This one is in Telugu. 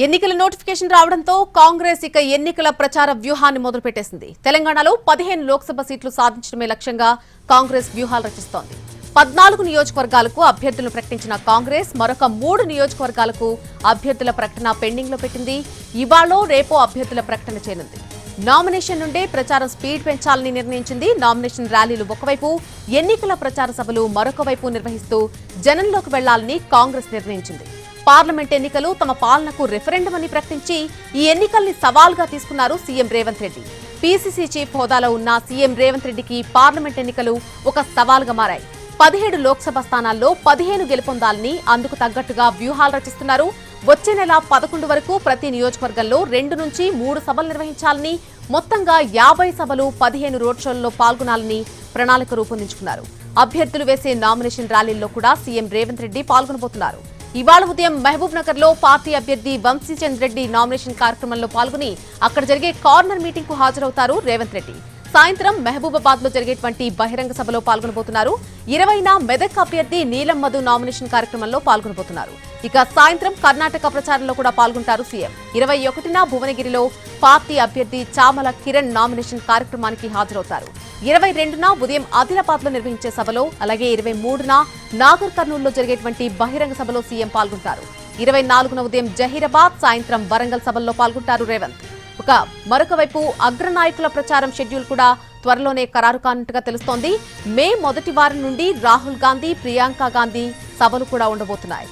ఎన్నికల నోటిఫికేషన్ రావడంతో కాంగ్రెస్ ఇక ఎన్నికల ప్రచార వ్యూహాన్ని మొదలుపెట్టేసింది. తెలంగాణలో పదిహేను లోక్సభ సీట్లు సాధించడమే లక్ష్యంగా కాంగ్రెస్ వ్యూహాలు రచిస్తోంది. పద్నాలుగు నియోజకవర్గాలకు అభ్యర్థులను ప్రకటించిన కాంగ్రెస్ మరొక మూడు నియోజకవర్గాలకు అభ్యర్థుల ప్రకటన పెండింగ్లో పెట్టింది. ఇవాళో రేపో అభ్యర్థుల ప్రకటన చేయనుంది. నామినేషన్ నుండే ప్రచారం స్పీడ్ పెంచాలని నిర్ణయించింది. నామినేషన్ ర్యాలీలు ఒకవైపు ఎన్నికల ప్రచార సభలు మరొక వైపు నిర్వహిస్తూ జనంలోకి వెళ్ళాలని కాంగ్రెస్ నిర్ణయించింది. పార్లమెంట్ ఎన్నికలు తమ పాలనకు రెఫరెండం అని ప్రకటించి ఈ ఎన్నికల్ని సవాల్గా తీసుకున్నారు CM Revanth Reddy. PCC chief హోదాలో ఉన్న సీఎం రేవంత్ రెడ్డికి పార్లమెంట్ ఎన్నికలు ఒక సవాల్గా మారాయి. పదిహేడు లోక్సభ స్థానాల్లో పదిహేను గెలుపొందాలని అందుకు తగ్గట్టుగా వ్యూహాలు రచిస్తున్నారు. వచ్చే నెల పదకొండు వరకు ప్రతి నియోజకవర్గంలో రెండు నుంచి మూడు సభలు నిర్వహించాలని మొత్తంగా యాభై సభలు పదిహేను రోడ్ షోల్లో పాల్గొనాలని ప్రణాళిక రూపొందించుకున్నారు. అభ్యర్థులు వేసే నామినేషన్ ర్యాలీల్లో కూడా సీఎం రేవంత్ రెడ్డి పాల్గొనబోతున్నారు. ఇవాళ ఉదయం మహబూబ్ నగర్లో పార్టీ అభ్యర్థి వంశీచంద్ రెడ్డి నామినేషన్ కార్యక్రమంలో పాల్గొని అక్కడ జరిగే కార్నర్ మీటింగ్కు హాజరవుతారు రేవంత్ రెడ్డి. సాయంత్రం మహబూబాబాద్లో జరిగేటువంటి బహిరంగ సభలో పాల్గొనబోతున్నారు. ఇరవైన మెదక్ అభ్యర్థి నీలం మధు నామినేషన్ కార్యక్రమంలో పాల్గొనబోతున్నారు. ఇక సాయంత్రం కర్ణాటక ప్రచారంలో కూడా పాల్గొంటారు సీఎం. ఇరవై ఒకటిన భువనగిరిలో పార్టీ అభ్యర్థి చామల కిరణ్ నామినేషన్ కార్యక్రమానికి హాజరవుతారు. ఇరవై రెండున ఉదయం ఆదిలాబాద్లో నిర్వహించే సభలో అలాగే ఇరవై మూడున నాగర్ కర్నూలులో జరిగేటువంటి బహిరంగ సభలో సీఎం పాల్గొంటారు. ఇరవై నాలుగున ఉదయం జహీరాబాద్ సాయంత్రం వరంగల్ సభల్లో పాల్గొంటారు రేవంత్. ఒక మరొక వైపు అగ్రనాయకుల ప్రచారం షెడ్యూల్ కూడా త్వరలోనే ఖరారు కానున్నట్టుగా తెలుస్తోంది. మే మొదటి వారం నుండి రాహుల్ గాంధీ ప్రియాంక గాంధీ సభలు కూడా ఉండబోతున్నాయి.